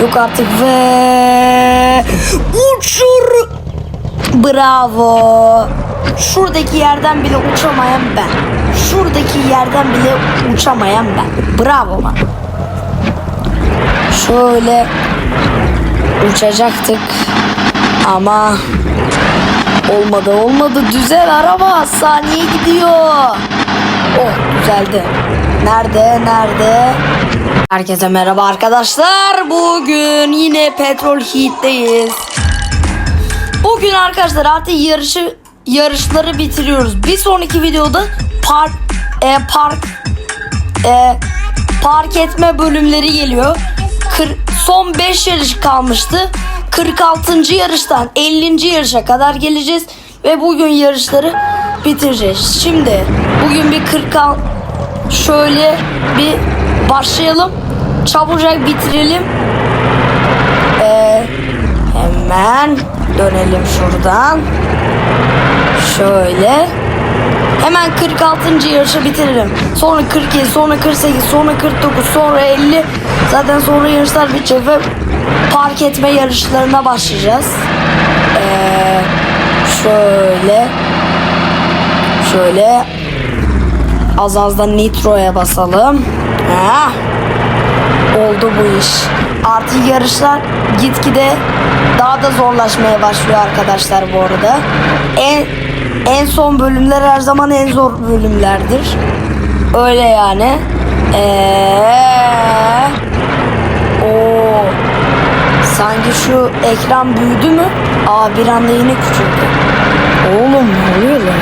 Yok artık ve uçur. Bravo. Şuradaki yerden bile uçamayan ben. Şuradaki yerden bile uçamayan ben. Bravo bana. Şöyle uçacaktık ama olmadı olmadı düzel araba saniye gidiyor. Oh düzeldi. Nerede nerede? Herkese merhaba arkadaşlar. Bugün yine Petrol Heat'teyiz. Bugün arkadaşlar artık yarışı yarışları bitiriyoruz. Bir sonraki videoda park e, park e, park etme bölümleri geliyor. Kır- son 5 yarış kalmıştı. 46. yarıştan 50. yarışa kadar geleceğiz ve bugün yarışları bitireceğiz. Şimdi bugün bir 40 şöyle bir başlayalım. Çabucak bitirelim. Ee, hemen dönelim şuradan. Şöyle. Hemen 46. yarışı bitiririm. Sonra 47, sonra 48, sonra 49, sonra 50. Zaten sonra yarışlar bitecek ve park etme yarışlarına başlayacağız. Ee, şöyle. Şöyle. Az az da nitroya basalım. Ha. Oldu bu iş. Artık yarışlar gitgide daha da zorlaşmaya başlıyor arkadaşlar bu arada. En en son bölümler her zaman en zor bölümlerdir. Öyle yani. Eee Oo. Sanki şu ekran büyüdü mü? Aa bir anda yine küçüldü. Oğlum ne oluyor lan?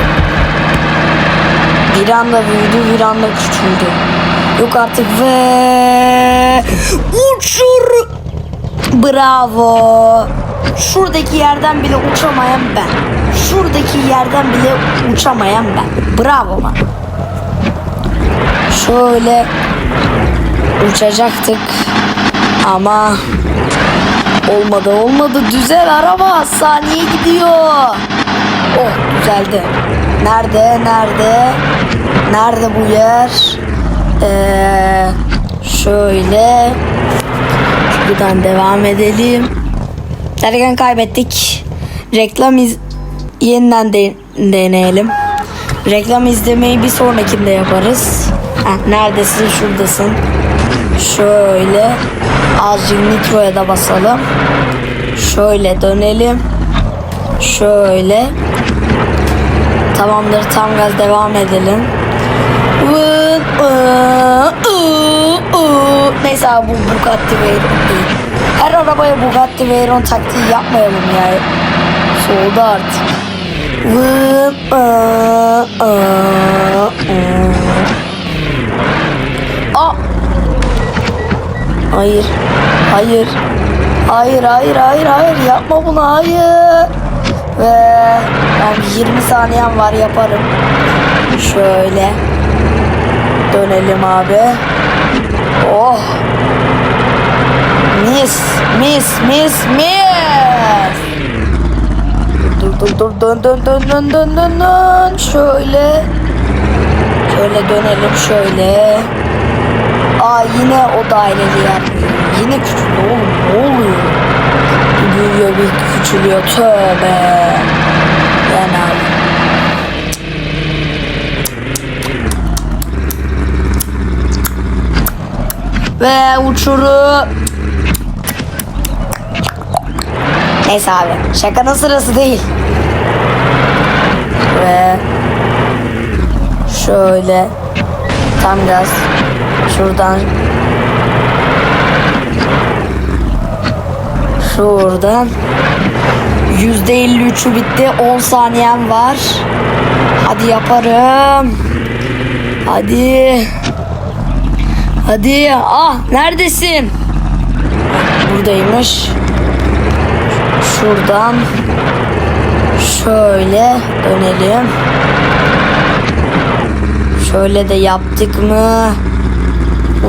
Bir anda büyüdü bir anda küçüldü. Yok artık ve uçur. Bravo. Şuradaki yerden bile uçamayan ben. Şuradaki yerden bile uçamayan ben. Bravo bana. Şöyle uçacaktık ama olmadı olmadı düzel araba saniye gidiyor. Oh düzeldi. Nerede nerede nerede bu yer? Ee, şöyle şuradan devam edelim. Derken kaybettik. Reklam iz yeniden de- deneyelim. Reklam izlemeyi bir sonrakinde yaparız. Heh, neredesin? Şuradasın. Şöyle azıcık nitroya da basalım. Şöyle dönelim. Şöyle. Tamamdır tam gaz devam edelim. Vın, Neyse abi bu Bugatti Veyron değil. Her arabaya Bugatti Veyron taktiği yapmayalım ya. Soğudu artık. Aa! Hayır. Hayır. Hayır, hayır, hayır, hayır. Yapma bunu, hayır. Ve ben 20 saniyem var yaparım. Şöyle. Dönelim abi. Oh. Mis, mis, mis, mis. Dur dur dur dön dön dön dön dön dön dön. Şöyle. Şöyle dönelim şöyle. Aa yine o daireli yer. Yine küçüldü oğlum ne oluyor? Büyüyor bir küçülüyor tövbe. Yani abi. Ve uçuru. Neyse abi şakanın sırası değil. Ve şöyle tam gaz. Şuradan. Şuradan. Yüzde 53'ü bitti. 10 saniyem var. Hadi yaparım. Hadi hadi ah neredesin buradaymış şuradan şöyle dönelim Şöyle de yaptık mı?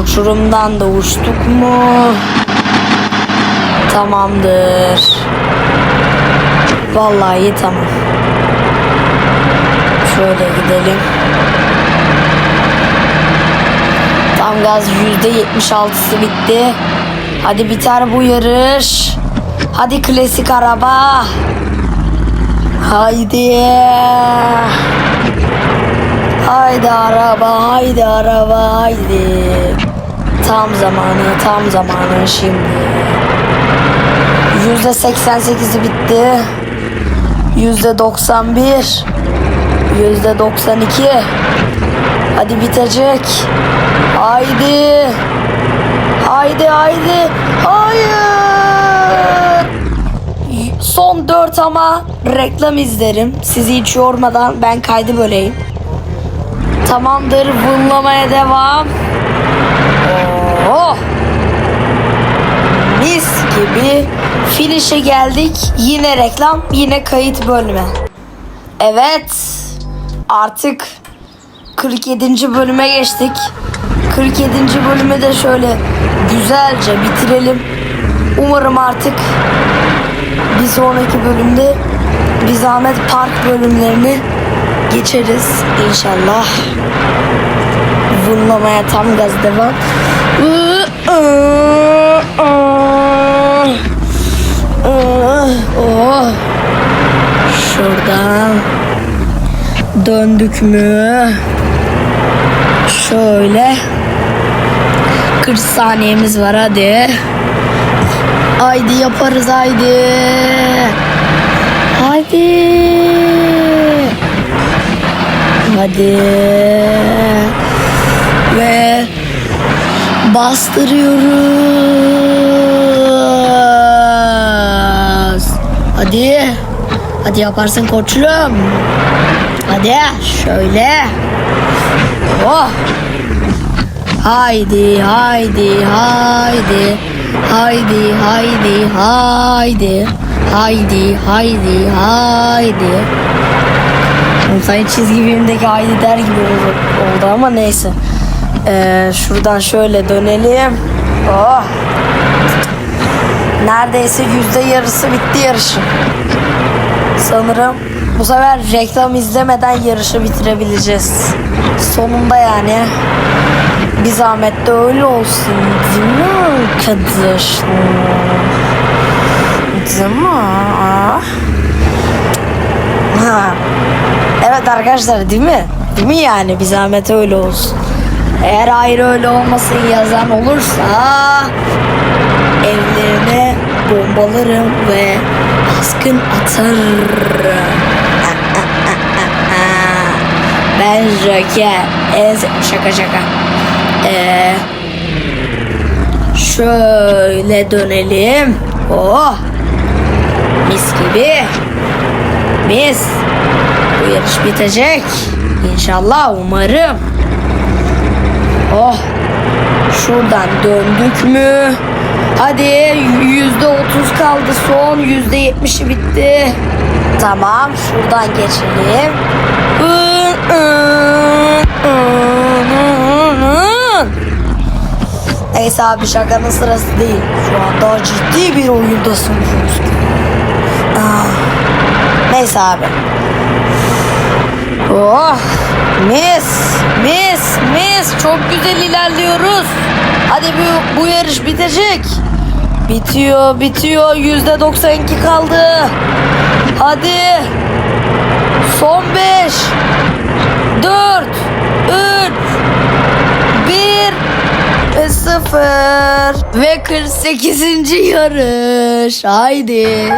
Uçurumdan da uçtuk mu? Tamamdır. Vallahi tamam. Şöyle gidelim. Tam gaz %76'sı bitti. Hadi biter bu yarış. Hadi klasik araba. Haydi. Haydi araba, haydi araba, haydi. Tam zamanı, tam zamanı şimdi. Yüzde 88'i bitti. Yüzde 91. Yüzde 92. Hadi bitecek. Haydi. Haydi haydi. Hayır. Son 4 ama reklam izlerim. Sizi hiç yormadan ben kaydı böleyim. Tamamdır. Bunlamaya devam. Oh. Mis gibi finish'e geldik. Yine reklam, yine kayıt bölme. Evet. Artık 47. bölüme geçtik. 47. bölümü de şöyle güzelce bitirelim. Umarım artık bir sonraki bölümde bir zahmet park bölümlerini geçeriz inşallah. Vurmamaya tam gaz devam. Oh. Şuradan döndük mü? Şöyle 40 saniyemiz var hadi. Haydi yaparız haydi. Haydi. Hadi. Ve bastırıyoruz. Hadi. Hadi yaparsın koçum. Hadi şöyle. Oh. Haydi haydi haydi. Haydi haydi haydi. Haydi haydi haydi. Sanki çizgi filmdeki haydi der gibi oldu, oldu ama neyse. Ee, şuradan şöyle dönelim. Oh. Neredeyse yüzde yarısı bitti yarışın. Sanırım bu sefer reklam izlemeden yarışı bitirebileceğiz. Sonunda yani. Bir zahmet de öyle olsun değil mi arkadaşlar? Değil mi? Aa. Ha. Evet arkadaşlar değil mi? Değil mi yani bir zahmet öyle olsun. Eğer hayır öyle olmasın yazan olursa evlerine bombalarım ve baskın atarım. Ben Joker. Sev- şaka şaka. Ee, şöyle dönelim. Oh. Mis gibi. Mis. Bu yarış bitecek. İnşallah umarım. Oh. Şuradan döndük mü? Hadi yüzde otuz kaldı son yüzde yetmişi bitti. Tamam şuradan geçelim. Neyse abi şakanın sırası değil. Şu an daha ciddi bir oyundasın çünkü. Ah. Neyse abi. Oh mis mis mis çok güzel ilerliyoruz. Hadi bu, bu yarış bitecek. Bitiyor bitiyor yüzde 92 kaldı. Hadi. Son 5 4 3 1 ve 0 ve 48. yarış. Haydi.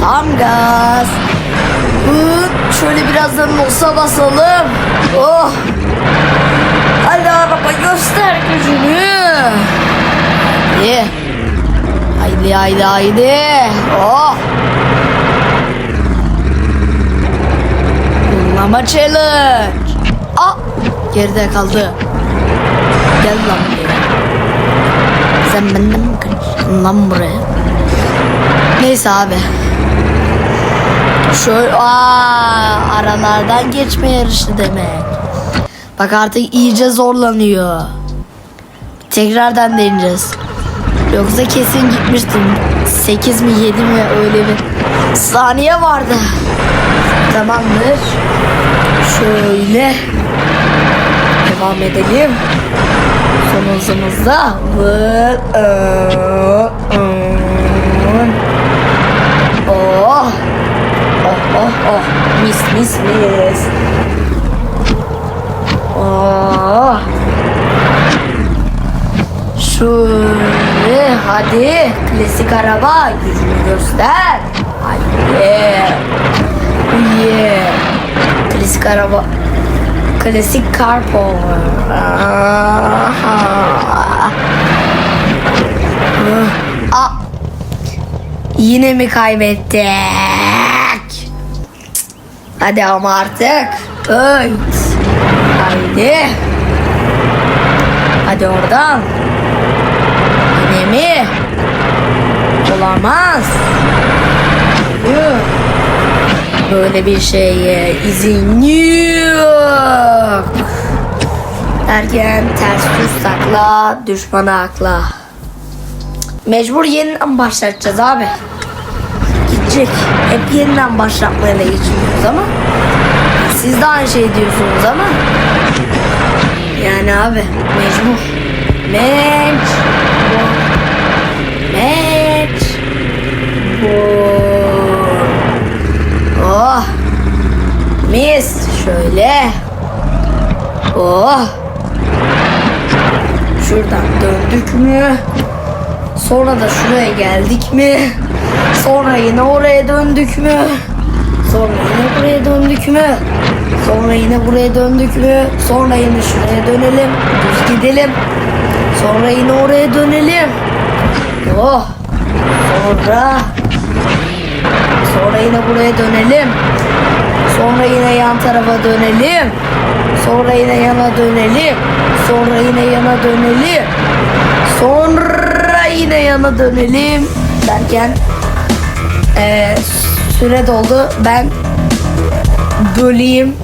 Tam gaz. Şöyle birazdan olsa basalım. Oh. Hadi araba göster gücünü. Haydi. Haydi haydi haydi. Oh. Bunlama challenge. Aa, geride kaldı. Gel lan buraya. Sen benden mi kaçıyorsun lan buraya? Neyse abi. Şöyle aa, aralardan geçme yarışı demek. Bak artık iyice zorlanıyor. Tekrardan deneyeceğiz. Yoksa kesin gitmiştim. 8 mi 7 mi öyle bir saniye vardı. Tamamdır. Şöyle devam edelim. Son hızımızda. In. Oh. Oh oh oh. Mis mis mis. Oh. Şöyle hadi klasik araba gücünü göster. Hadi. Yeah. Klasik araba. Klasik car power. Aha. Aa. Yine mi kaybettik? Hadi ama artık. Evet. Haydi. Hadi oradan. Yine mi? Olamaz. Böyle bir şeye izin yok. Derken ters düz takla, düşmana akla. Mecbur yeniden başlatacağız abi. Gidecek. Hep yeniden başlatmayla geçiyoruz ama. Siz de aynı şey diyorsunuz ama. Yani abi mecbur. Mecbur. Mecbur. Oh. Mis. Şöyle. Oh. Şuradan döndük mü? Sonra da şuraya geldik mi? Sonra yine oraya döndük mü? Sonra yine buraya döndük mü? Sonra yine buraya döndük mü? Sonra yine şuraya dönelim. Düz gidelim. Sonra yine oraya dönelim. Oh. Sonra. Sonra yine buraya dönelim. Sonra yine yan tarafa dönelim. Sonra yine yana dönelim. Sonra yine yana dönelim. Sonra yine yana dönelim. Derken eee, süre doldu. Ben böleyim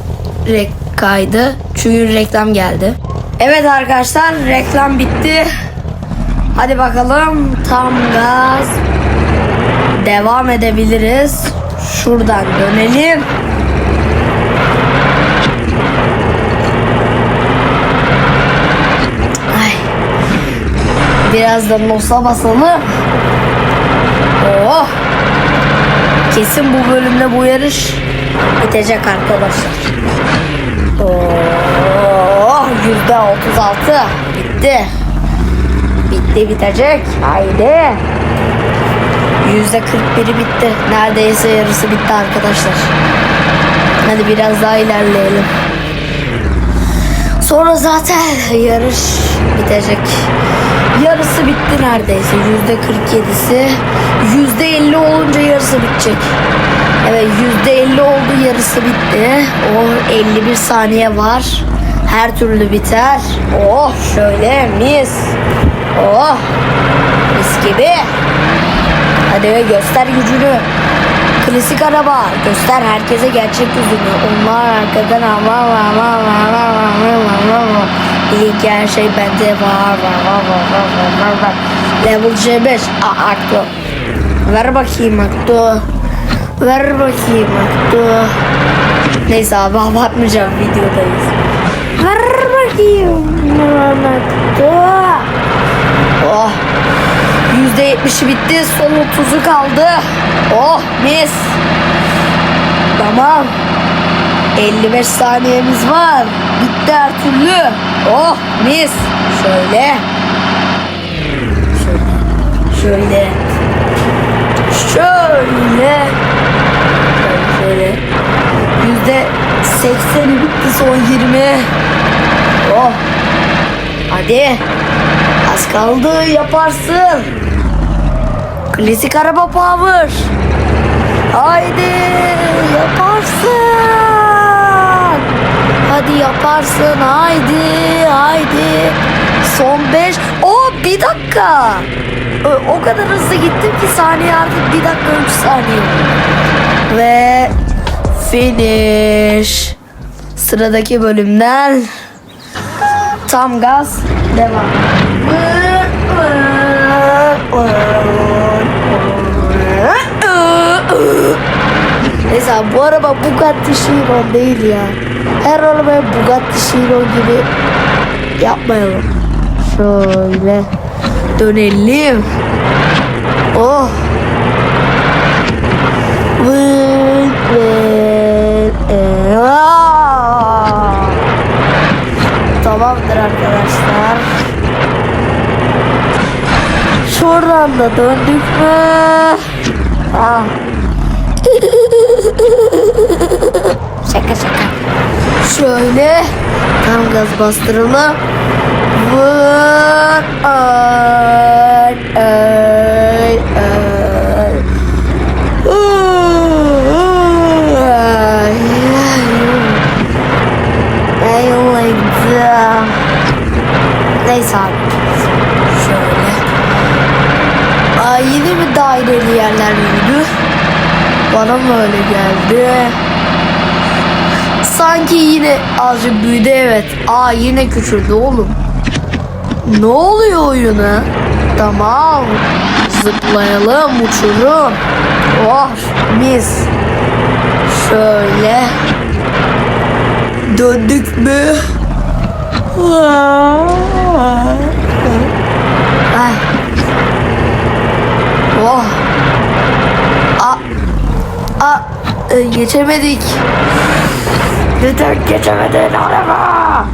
rek kaydı. Çünkü reklam geldi. Evet arkadaşlar reklam bitti. Hadi bakalım tam gaz devam edebiliriz. Şuradan dönelim. Ay. Biraz da nosa basalım. Oh. Kesin bu bölümde bu yarış bitecek arkadaşlar. Oh, yüzde otuz altı bitti. Bitti bitecek. Haydi. Yüzde kırk biri bitti. Neredeyse yarısı bitti arkadaşlar. Hadi biraz daha ilerleyelim. Sonra zaten yarış bitecek. Yarısı bitti neredeyse. Yüzde 47'si. Yüzde 50 olunca yarısı bitecek. Evet yüzde 50 oldu yarısı bitti. O 51 saniye var. Her türlü biter. Oh şöyle mis. Oh mis gibi. Hadi göster gücünü. Klasik araba. Göster herkese gerçek yüzünü. Onlar arkadan ama ama ama ama ama ama İyi ki her şey bende var var var var var var var var. Level C5. Aa Aktu. Ver bakayım Aktu. Ver bakayım Aktu. Neyse abi abartmayacağım videodayız. Ver bakayım. Oh. %70'i bitti. Son 30'u kaldı. Oh mis. Tamam. 55 saniyemiz var. Bitti her türlü. Oh mis. Şöyle. Şöyle. Şöyle. Şöyle. Şöyle. Yüzde 80'i bitti son 20. Oh. Hadi. Az kaldı yaparsın. Klasik araba power. Haydi yaparsın. Hadi yaparsın haydi haydi. Son 5. O bir dakika. O kadar hızlı gittim ki saniye artık bir dakika 3 saniye. Ve finish. Sıradaki bölümden tam gaz devam. Neyse bu araba Bugatti Chiron değil ya. Her arabaya Bugatti Chiron gibi yapmayalım. Şöyle dönelim. Oh. Tamamdır arkadaşlar. Şuradan da döndük mü? Ah. şaka şaka. Şöyle tam gaz bastıralım. Vur. Ay. Ay, Bayıldım. Neyse abi. Şöyle. Aa, yine mi daireli yerler yürüdü? Bana mı öyle geldi? Sanki yine azıcık büyüdü evet. Aa yine küçüldü oğlum. Ne oluyor oyuna? Tamam. Zıplayalım uçurum. Oh mis. Şöyle. Döndük mü? Ay. Oh. A. A. e, geçemedik. Neden geçemedin araba?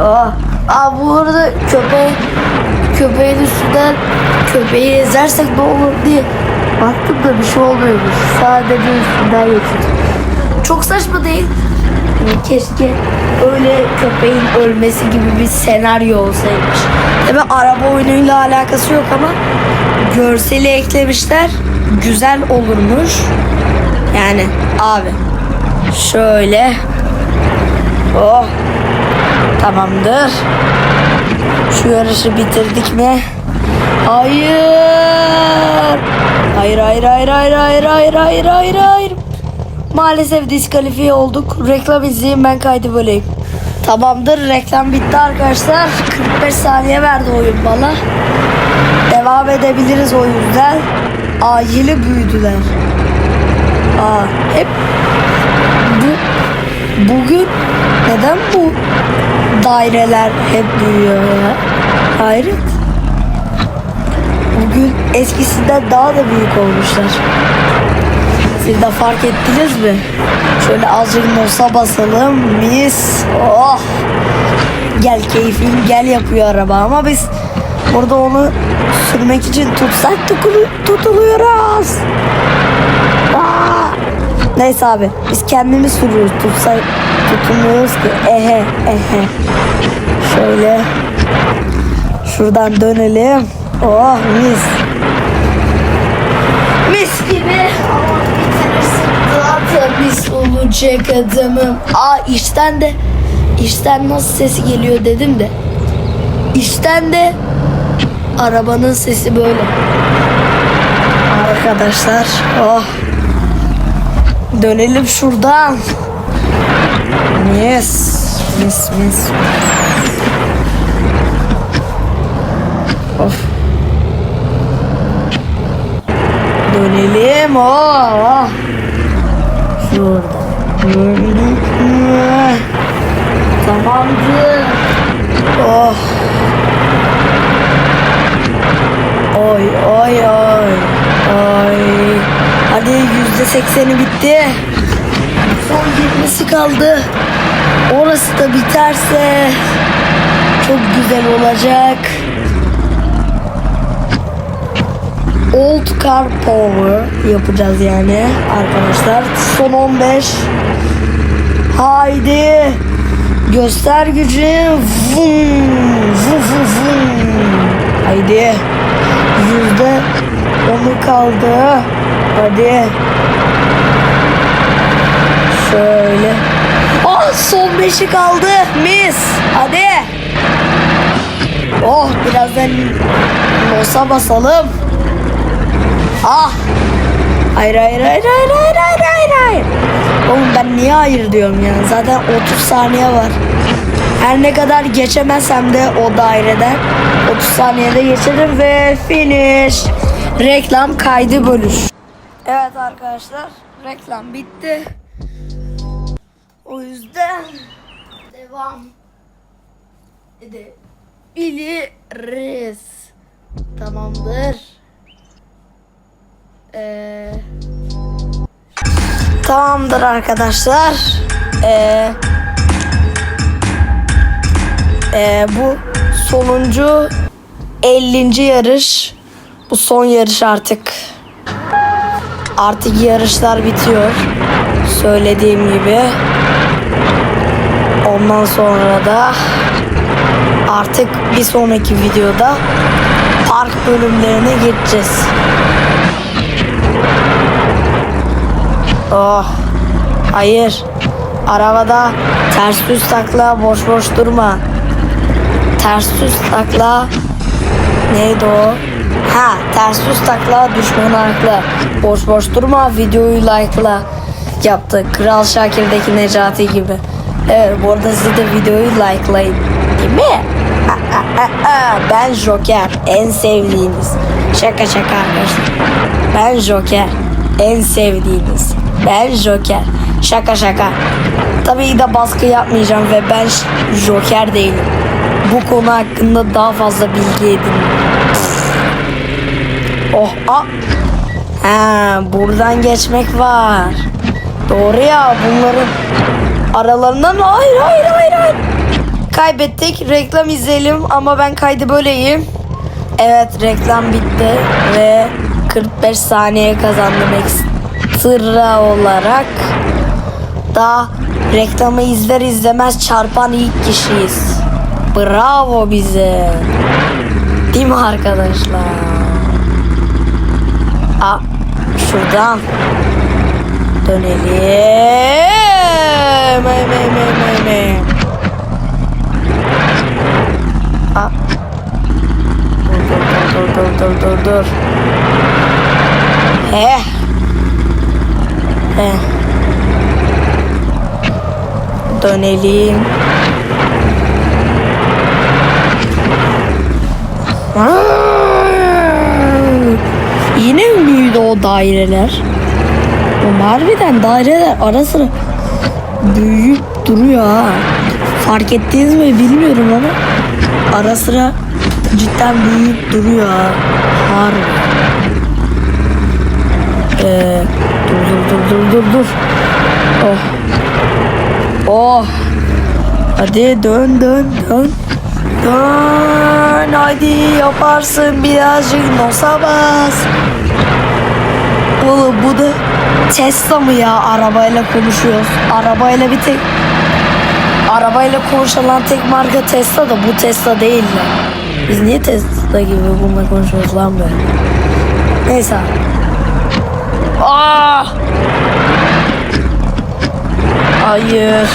Oh. Aa bu arada köpeği köpeğin üstünden köpeği ezersek ne olur diye baktım da bir şey olmuyormuş. Sadece üstünden geçtik. Çok saçma değil. Keşke öyle köpeğin ölmesi gibi bir senaryo olsaymış. Tabi araba oyunuyla alakası yok ama görseli eklemişler. Güzel olurmuş. Yani abi şöyle oh tamamdır. Şu yarışı bitirdik mi? Hayır. Hayır hayır hayır hayır hayır hayır hayır hayır hayır. Maalesef diskalifiye olduk. Reklam izleyeyim ben kaydı böleyim. Tamamdır reklam bitti arkadaşlar. 45 saniye verdi oyun bana. Devam edebiliriz o yüzden. Acili büyüdüler. Aa, hep bu bugün neden bu daireler hep büyüyor ya? Hayret. Bugün eskisinden daha da büyük olmuşlar. Siz de fark ettiniz mi? Şöyle azıcık nosa basalım. Mis. Oh. Gel keyfin gel yapıyor araba ama biz burada onu sürmek için tutsak tutuluyoruz. Neyse abi biz kendimiz sürüyoruz tutsak tutulmuyoruz ki. Ehe ehe. Şöyle şuradan dönelim. Oh mis. Mis gibi. Da mis olacak adamım. Aa işten de işten nasıl sesi geliyor dedim de. İşten de arabanın sesi böyle. Arkadaşlar oh. Dönelim şuradan. Mis. Mis mis. Of. Dönelim. Oh, oh. Şurada. Tamamdır. Oh. Oy. Oy. Hadi yüzde sekseni bitti. Son yirmisi kaldı. Orası da biterse çok güzel olacak. Old Car Power yapacağız yani arkadaşlar. Son 15. Haydi. Göster gücü. Vum, vum, vum, vum. Haydi. Yüzde onu kaldı. Hadi. Şöyle. Oh son beşi kaldı. Mis. Hadi. Oh birazdan nosa basalım. Ah. Hayır hayır hayır hayır hayır hayır hayır hayır. Oğlum ben niye hayır diyorum ya. Zaten 30 saniye var. Her ne kadar geçemezsem de o daireden 30 saniyede geçerim ve finish. Reklam kaydı bölüş. Evet arkadaşlar reklam bitti. Devam edelim. yapabiliriz. Tamamdır. Ee, tamamdır arkadaşlar. Ee, ee, bu sonuncu 50. yarış. Bu son yarış artık. Artık yarışlar bitiyor. Söylediğim gibi. Ondan sonra da artık bir sonraki videoda park bölümlerine geçeceğiz. Oh. Hayır. Arabada ters düz takla boş boş durma. Ters düz takla neydi o? Ha ters düz takla düşman haklı. Boş boş durma videoyu like'la yaptı. Kral Şakir'deki Necati gibi. Evet bu arada siz de videoyu like'layın. Değil mi? Ben Joker. En sevdiğiniz. Şaka şaka arkadaşlar. Ben Joker. En sevdiğiniz. Ben Joker. Şaka şaka. Tabii de baskı yapmayacağım ve ben Joker değilim. Bu konu hakkında daha fazla bilgi edin. Oh, ah. Ha, buradan geçmek var. Doğru ya bunların aralarından hayır hayır hayır hayır. Kaybettik. Reklam izleyelim ama ben kaydı böyleyim. Evet reklam bitti ve 45 saniye kazandım ekstra olarak. Daha reklamı izler izlemez çarpan ilk kişiyiz. Bravo bize. Değil mi arkadaşlar? Aa, şuradan dönelim. May may may may may. Aa. Dur dur dur dur dur dur. He. He. Dönelim. Yine mi büyüdü o daireler? O harbiden daireler ara sıra büyüyüp duruyor ha. Fark ettiniz mi bilmiyorum ama ara sıra cidden büyüyüp duruyor ha. Harbi. Ee, dur dur dur dur dur dur. Oh. Oh. Hadi dön dön dön. Dön hadi yaparsın birazcık nosa bas. Oğlum bu da Tesla mı ya arabayla konuşuyoruz. Arabayla bir tek arabayla konuşulan tek marka Tesla da bu Tesla değil ya. Biz niye Tesla gibi bununla konuşuyoruz lan böyle? Neyse. Aa! Hayır.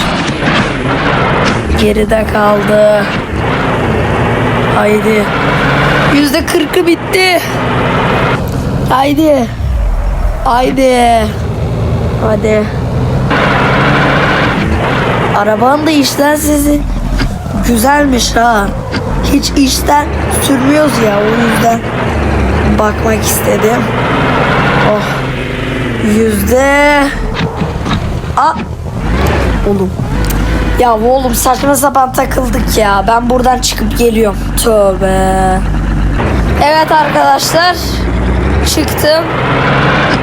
Geride kaldı. Haydi. Yüzde kırkı bitti. Haydi. Haydi. Hadi. Araban da işten sizin güzelmiş ha. Hiç işten sürmüyoruz ya o yüzden bakmak istedim. Oh. Yüzde... A Oğlum. Ya oğlum saçma sapan takıldık ya. Ben buradan çıkıp geliyorum. Tövbe. Evet arkadaşlar. Çıktım.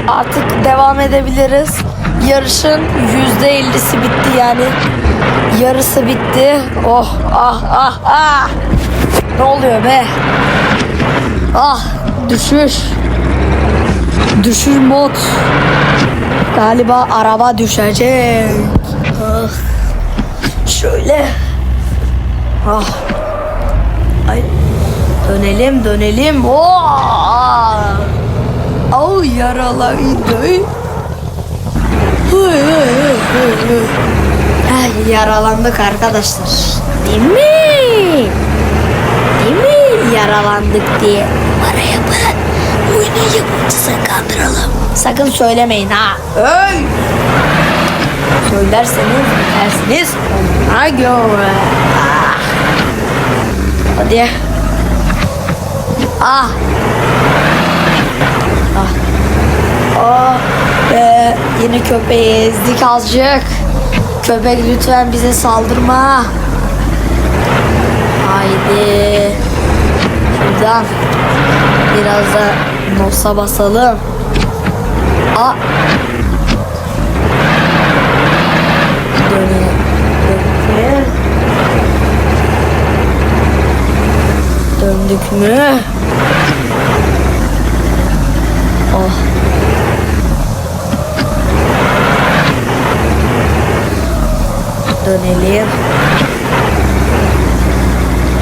Artık devam edebiliriz. Yarışın yüzde ellisi bitti yani. Yarısı bitti. Oh ah ah ah. Ne oluyor be? Ah düşüş. Düşür mod. Galiba araba düşecek. Ah. Şöyle. Ah. Ay. Dönelim dönelim. Oh. Oh yaralaydı. Ay, yaralandık arkadaşlar. Değil mi? Değil mi? Yaralandık diye. Para yapın. Oyunu yapımcısını kandıralım. Sakın söylemeyin ha. Öy! Söylerseniz dersiniz ona göre. Ah. Hadi. Ah. Ah. Oh be. Yine köpeği ezdik azıcık. Köpek lütfen bize saldırma. Haydi. Şuradan biraz da nosa basalım. A. Dönelim. Döndük? Döndük mü? Oh. Dönelim.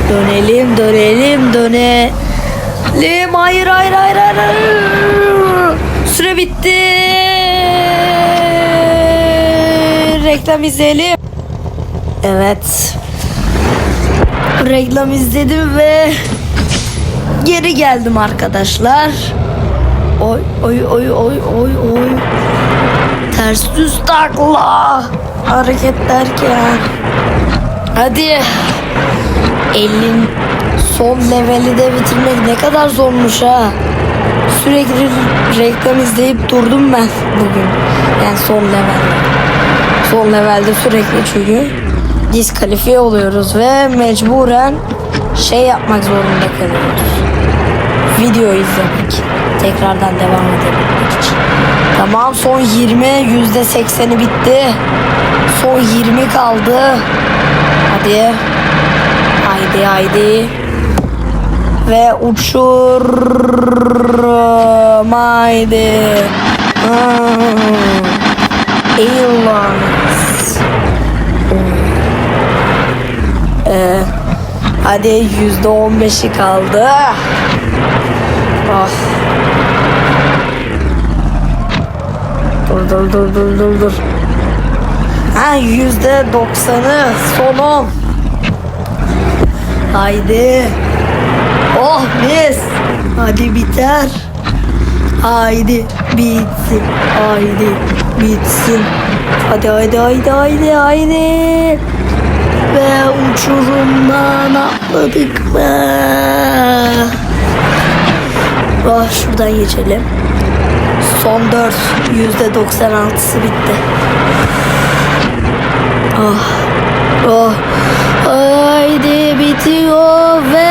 Dönelim, dönelim, dönelim. Hayır, hayır, hayır, hayır. Süre bitti. Reklam izleyelim. Evet. Reklam izledim ve geri geldim arkadaşlar. Oy oy oy oy oy oy. Ters düz takla. Hareket derken. Hadi. 50 son leveli de bitirmek ne kadar zormuş ha. Sürekli reklam izleyip durdum ben bugün. Yani son level. Son levelde sürekli çünkü diskalifiye oluyoruz ve mecburen şey yapmak zorunda kalıyoruz. Video izlemek. Tekrardan devam edebilmek için. Tamam son 20 yüzde 80'i bitti. Son 20 kaldı. Hadi. Haydi haydi. Ve uçurum. Haydi. Hmm. Airlines. Ee, hadi yüzde on beşi kaldı. Ah. Dur dur dur dur dur dur. Ha yüzde doksanı son on. Haydi. Oh mis. Hadi biter. Haydi bitsin. Haydi bitsin. Hadi haydi haydi haydi haydi. Ve uçurumdan atladık mı? Oh, şuradan geçelim. Son 4. Yüzde 96'sı bitti. Oh. Oh. Haydi bitiyor ve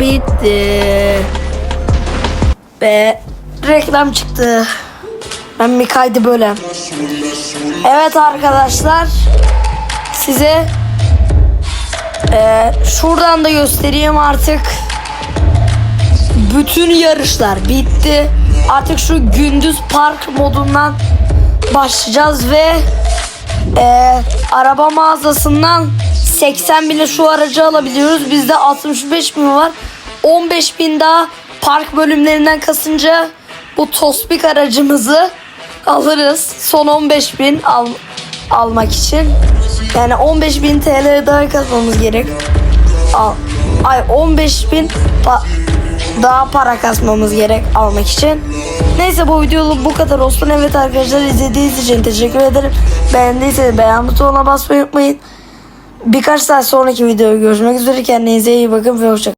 bitti. Ve reklam çıktı. Ben bir kaydı böyle. Evet arkadaşlar. Size eee, şuradan da göstereyim artık. Bütün yarışlar bitti. Artık şu gündüz park modundan başlayacağız ve eee, araba mağazasından 80 bile şu aracı alabiliyoruz. Bizde 65 bin var. 15 bin daha park bölümlerinden kasınca bu Tospik aracımızı alırız. Son 15 bin al, almak için. Yani 15 bin TL daha kasmamız gerek. Al, ay 15 bin daha para kasmamız gerek almak için. Neyse bu videoluk bu kadar olsun. Evet arkadaşlar izlediğiniz için teşekkür ederim. Beğendiyseniz beğen butonuna basmayı unutmayın. Birkaç saat sonraki videoda görüşmek üzere. Kendinize iyi bakın ve hoşçakalın.